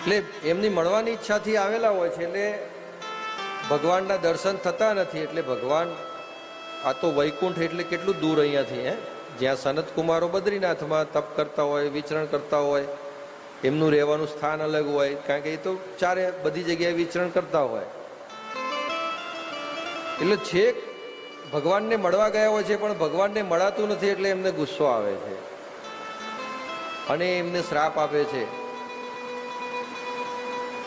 એટલે એમની મળવાની ઈચ્છાથી આવેલા હોય છે એટલે ભગવાનના દર્શન થતા નથી એટલે ભગવાન આ તો વૈકુંઠ એટલે કેટલું દૂર અહીંયાથી, હે? જ્યાં સનત કુમારો બદ્રીનાથમાં તપ કરતા હોય, વિચરણ કરતા હોય, એમનું રહેવાનું સ્થાન અલગ હોય, કારણ કે એ તો ચારે બધી જગ્યાએ વિચરણ કરતા હોય. એટલે છેક ભગવાનને મળવા ગયા હોય છે, પણ ભગવાનને મળાતું નથી એટલે એમને ગુસ્સો આવે છે. અને એમને શ્રાપ આપે છે.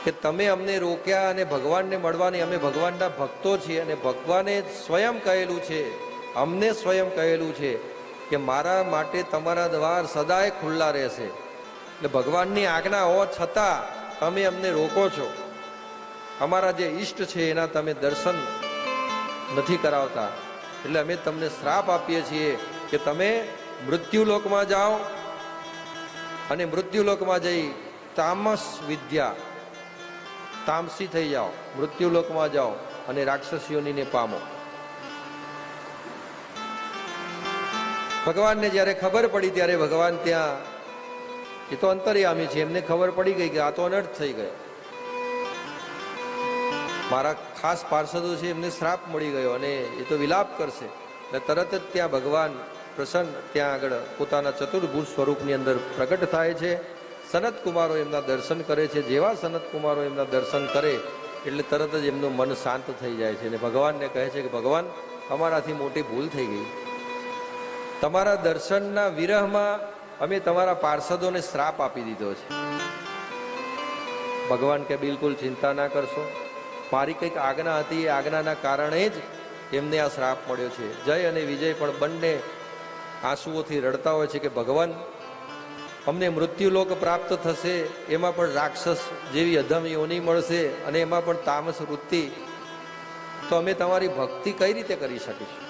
કે તમે અમને રોક્યા અને ભગવાનને મળવાની અમે ભગવાનના ભક્તો છીએ અને ભગવાને સ્વયં કહેલું છે, અમને સ્વયં કહેલું છે કે મારા માટે તમારા દ્વાર સદાય ખુલ્લા રહેશે. એટલે ભગવાનની આજ્ઞા હોવા છતાં તમે અમને રોકો છો. અમારા જે ઈષ્ટ છે એના તમે દર્શન નથી કરાવતા. એટલે અમે તમને શ્રાપ આપીએ છીએ કે તમે મૃત્યુલોકમાં જાઓ અને મૃત્યુલોકમાં જઈ તામસ વિદ્યા તામસી થઈ જાઓ, મૃત્યુલોકમાં જાઓ અને રાક્ષસીઓનીને પામો. ભગવાનને જ્યારે ખબર પડી ત્યારે ભગવાન ત્યાં, એ તો અંતર્યામી છે, એમને ખબર પડી ગઈ કે આ તો અનર્થ થઈ ગયો. મારા ખાસ પાર્ષદો છે, એમને શ્રાપ મળી ગયો અને એ તો વિલાપ કરશે. એટલે તરત જ ત્યાં ભગવાન પ્રસન્ન, ત્યાં આગળ પોતાના ચતુર્ભુજ સ્વરૂપની અંદર પ્રગટ થાય છે. સનત કુમારો એમના દર્શન કરે છે. જેવા સનત કુમારો એમના દર્શન કરે, એટલે તરત જ એમનું મન શાંત થઈ જાય છે. અને ભગવાનને કહે છે કે, ભગવાન, અમારાથી મોટી ભૂલ થઈ ગઈ. તમારા દર્શનના વિરહમાં અમે તમારા પાર્ષદોને શ્રાપ આપી દીધો છે. ભગવાન કે, બિલકુલ ચિંતા ના કરશો. મારી કંઈક આજ્ઞા હતી. એ આજ્ઞાના કારણે જ એમને આ શ્રાપ મળ્યો છે. જય અને વિજય પણ બંને આંસુઓથી રડતા હોય છે કે, ભગવાન અમને મૃત્યુલોક પ્રાપ્ત થશે, એમાં પણ રાક્ષસ જેવી અધમ મળશે અને એમાં પણ તામસ વૃત્તિ. તો અમે તમારી ભક્તિ કઈ રીતે કરી શકીશું?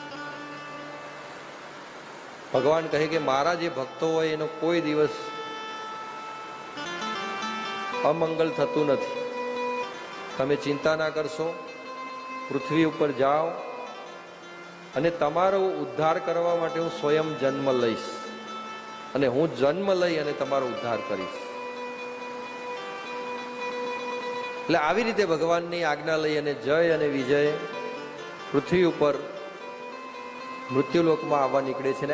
ભગવાન કહે કે મારા જે ભક્તો હોય એનો કોઈ દિવસ અમંગલ થતું નથી. તમે ચિંતા ના કરશો, પૃથ્વી ઉપર જાઓ અને તમારો ઉદ્ધાર કરવા માટે હું સ્વયં જન્મ લઈશ. અને હું જન્મ લઈ અને તમારો ઉદ્ધાર કરીશ. એટલે આવી રીતે ભગવાનની આજ્ઞા લઈ અને જય અને વિજય પૃથ્વી ઉપર મૃત્યુલોકમાં આવવા નીકળે છે